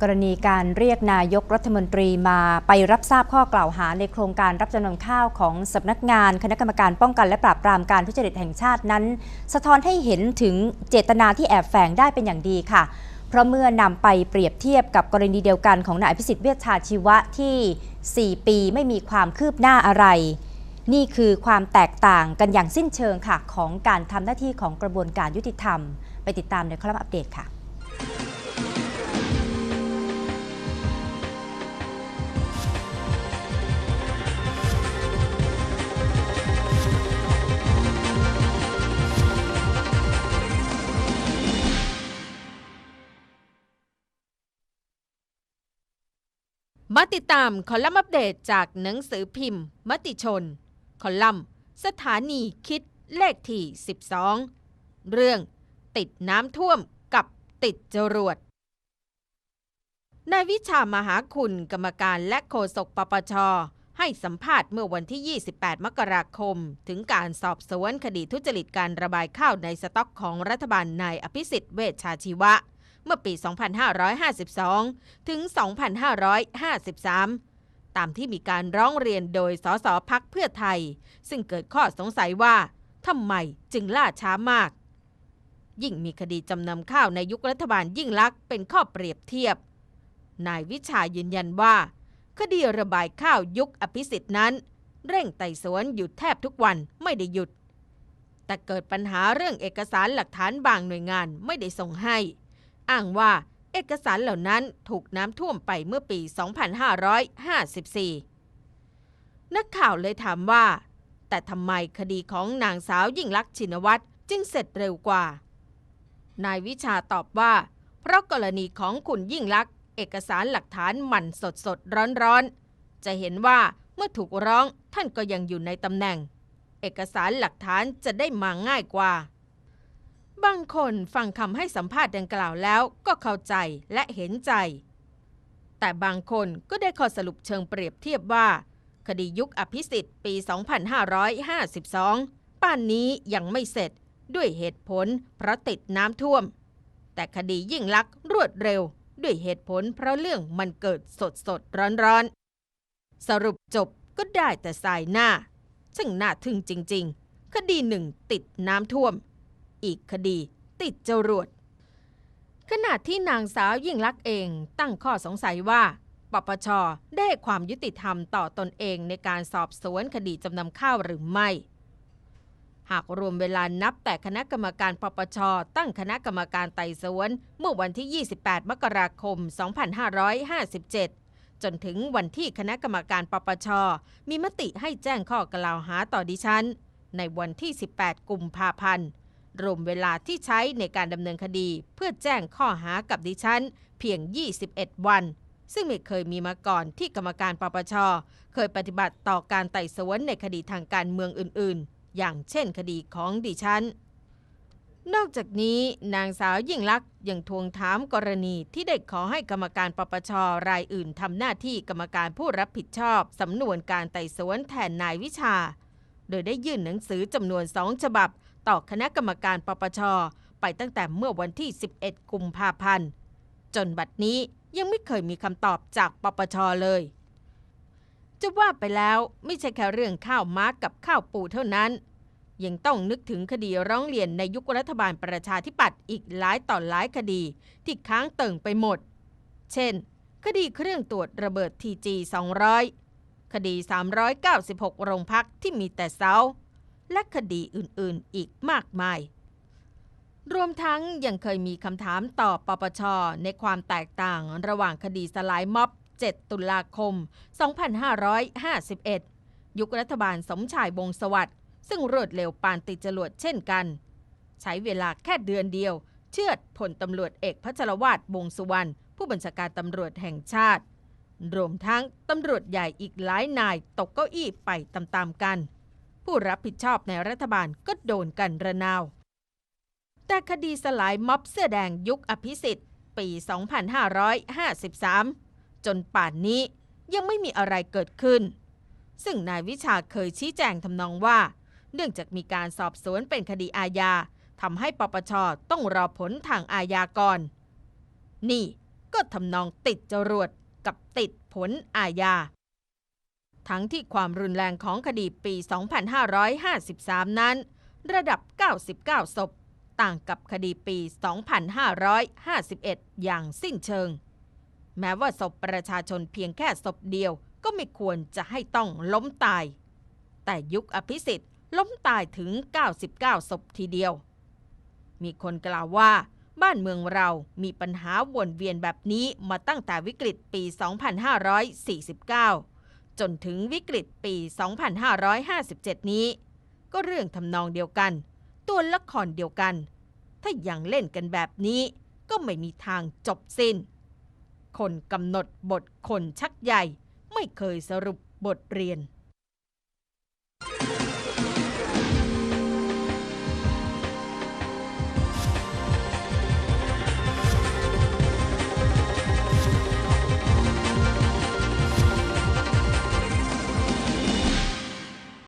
กรณีการเรียกนายกรัฐมนตรีมาไปรับทราบข้อกล่าวหาในโครงการรับจำนำข้าวของสำนักงานคณะกรรมการป้องกันและปราบปรามการทุจริตแห่งชาตินั้น สะท้อนให้เห็นถึงเจตนาที่แอบแฝงได้เป็นอย่างดีค่ะ เพราะเมื่อนำไปเปรียบเทียบกับกรณีเดียวกันของนายพิสิทธิ์เวชชาชีวะที่ 4 ปีไม่มีความคืบหน้าอะไร นี่คือความแตกต่างกันอย่างสิ้นเชิงค่ะของการทำหน้าที่ของกระบวนการยุติธรรม ไปติดตามในคอลัมอัปเดตค่ะ มาติดตามคอลัมน์อัปเดตจากหนังสือพิมพ์ มติชน คอลัมน์ สถานีคิดเลขที่ 12 เรื่องติดน้ำท่วมกับติดจรวดนายวิชามหาคุณกรรมการและโฆษกปปช ให้สัมภาษณ์เมื่อวันที่ 28 มกราคม ถึงการสอบสวนคดีทุจริตการระบายข้าวในสต็อกของรัฐบาลนายอภิสิทธิ์เวชชาชีวะ เมื่อปี 2552 ถึง 2553 ตามที่มีการร้องเรียนโดยสสพักเพื่อไทย ซึ่งเกิดข้อสงสัยว่าทำไมจึงล่าช้ามาก ยิ่งมีคดีจำนำข้าวในยุครัฐบาลยิ่งลักษณ์เป็นข้อเปรียบเทียบ นายวิชายืนยันว่า คดีระบายข้าวยุคอภิสิทธิ์นั้น เร่งไต่สวนอยู่แทบทุกวันไม่ได้หยุด แต่เกิดปัญหาเรื่องเอกสารหลักฐานบางหน่วยงานไม่ได้ส่งให้ อ้างว่าเอกสารเหล่านั้นถูกน้ำท่วมไปเมื่อปี 2554 นักข่าวเลยถามว่า แต่ทำไมคดีของนางสาวยิ่งลักษณ์ชินวัตรจึงเสร็จเร็วกว่า นายวิชาตอบว่า เพราะกรณีของคุณยิ่งลักษณ์เอกสารหลักฐานมันสดสดร้อนร้อนๆจะเห็นว่าเมื่อถูกร้องท่านก็ยังอยู่ในตำแหน่ง เอกสารหลักฐานจะได้มาง่ายกว่า บางคนฟังคำให้สัมภาษณ์ดังกล่าวแล้วก็เข้าใจและเห็นใจ แต่บางคนก็ได้ข้อสรุปเชิงเปรียบเทียบว่า คดียุคอภิสิทธิ์ปี 2552 ป่านนี้ยังไม่เสร็จด้วยเหตุผลเพราะติดน้ำท่วม แต่คดียิ่งลักษณ์รวดเร็ว ด้วยเหตุผลเพราะเรื่องมันเกิดสดสดร้อนร้อนสรุปจบก็ได้แต่สายหน้า ซึ่งน่าทึ่งจริง ๆ คดีหนึ่งติดน้ำท่วม อีกคดี ติดจรวดขณะที่นางสาวยิ่งลักษณ์เองตั้งข้อสงสัยว่า ปปชได้ความยุติธรรมต่อตนเองในการสอบสวนคดีจำนำข้าวหรือไม่ หากรวมเวลานับแต่คณะกรรมการปปชตั้งคณะกรรมการไต่สวนเมื่อวันที่ 28 มกราคม 2557 จนถึงวันที่คณะกรรมการปปชมีมติให้แจ้งข้อกล่าวหาต่อดิฉัน ในวันที่ 18 กุมภาพันธ์ รวมเวลาที่ใช้ในการดำเนินคดีเพื่อแจ้งข้อหากับดิฉัน เพียง 21 วัน ซึ่งไม่เคยมีมาก่อนที่กรรมการปปช เคยปฏิบัติต่อการไต่สวนในคดีทางการเมืองอื่น ๆ อย่างเช่นคดีของดิฉัน นอกจากนี้นางสาวยิ่งลักษณ์ยังทวงถามกรณีที่ได้ขอให้กรรมการปปชรายอื่นทำหน้าที่กรรมการผู้รับผิดชอบสำนวนการไต่สวนแทนนายวิชา โดยได้ยื่นหนังสือจำนวนสองฉบับ ต่อคณะกรรมการปปช ไปตั้งแต่เมื่อวันที่ 11 กุมภาพันธ์ จนบัดนี้ยังไม่เคยมีคำตอบจากปปชเลย จะว่าไปแล้วไม่ใช่แค่เรื่องข้าวมาร์กกับข้าวปูเท่านั้น ยังต้องนึกถึงคดีร้องเรียนในยุครัฐบาลประชาธิปัตย์อีกหลายต่อหลายคดีที่ค้างเติ่งไปหมด เช่น คดีเครื่องตรวจระเบิดทีจี200 คดี 396 โรงพักที่มีแต่เสาและคดีอื่นๆอีกมากมาย รวมทั้งยังเคยมีคำถามต่อปปช ในความแตกต่างระหว่างคดีสลายม็อบ 7 ตุลาคม 2551 ยุครัฐบาลสมชายวงสวัสดิ์ซึ่งรวดเร็วปานติดจรวดเช่นกัน ใช้เวลาแค่เดือนเดียว เชือดพลตำรวจเอกพัชรวาทวงสุวรรณผู้บัญชาการตำรวจแห่งชาติ รวมทั้งตำรวจใหญ่อีกหลายนายตกเก้าอี้ไปตามๆกัน ผู้รับผิดชอบในรัฐบาลก็โดนกันระนาว แต่คดีสลายม็อบเสื้อแดงยุคอภิสิทธิ์ ปี 2553 จนป่านนี้ยังไม่มีอะไรเกิดขึ้น ซึ่งนายวิชาเคยชี้แจงทำนองว่า เนื่องจากมีการสอบสวนเป็นคดีอาญาทำให้ปปชต้องรอผลทางอาญาก่อน นี่ก็ทำนองติดจรวด กับติดผลอาญา ทั้งที่ความรุนแรงของคดีปี 2553 นั้น ระดับ 99 ศพ ต่างกับคดีปี 2551 อย่างสิ้นเชิง แม้ว่าศพประชาชนเพียงแค่ศพเดียวก็ไม่ควรจะให้ต้องล้มตาย แต่ยุคอภิสิทธิ์ล้มตายถึง 99 ศพทีเดียว มีคนกล่าวว่า บ้านเมืองเรามีปัญหาวนเวียนแบบนี้มาตั้งแต่วิกฤตปี 2549 จนถึงวิกฤตปี 2557 นี้ ก็เรื่องทำนองเดียวกัน ตัวละครเดียวกัน ถ้ายังเล่นกันแบบนี้ ก็ไม่มีทางจบสิ้น คนกำหนดบทคนชักใหญ่ ไม่เคยสรุปบทเรียน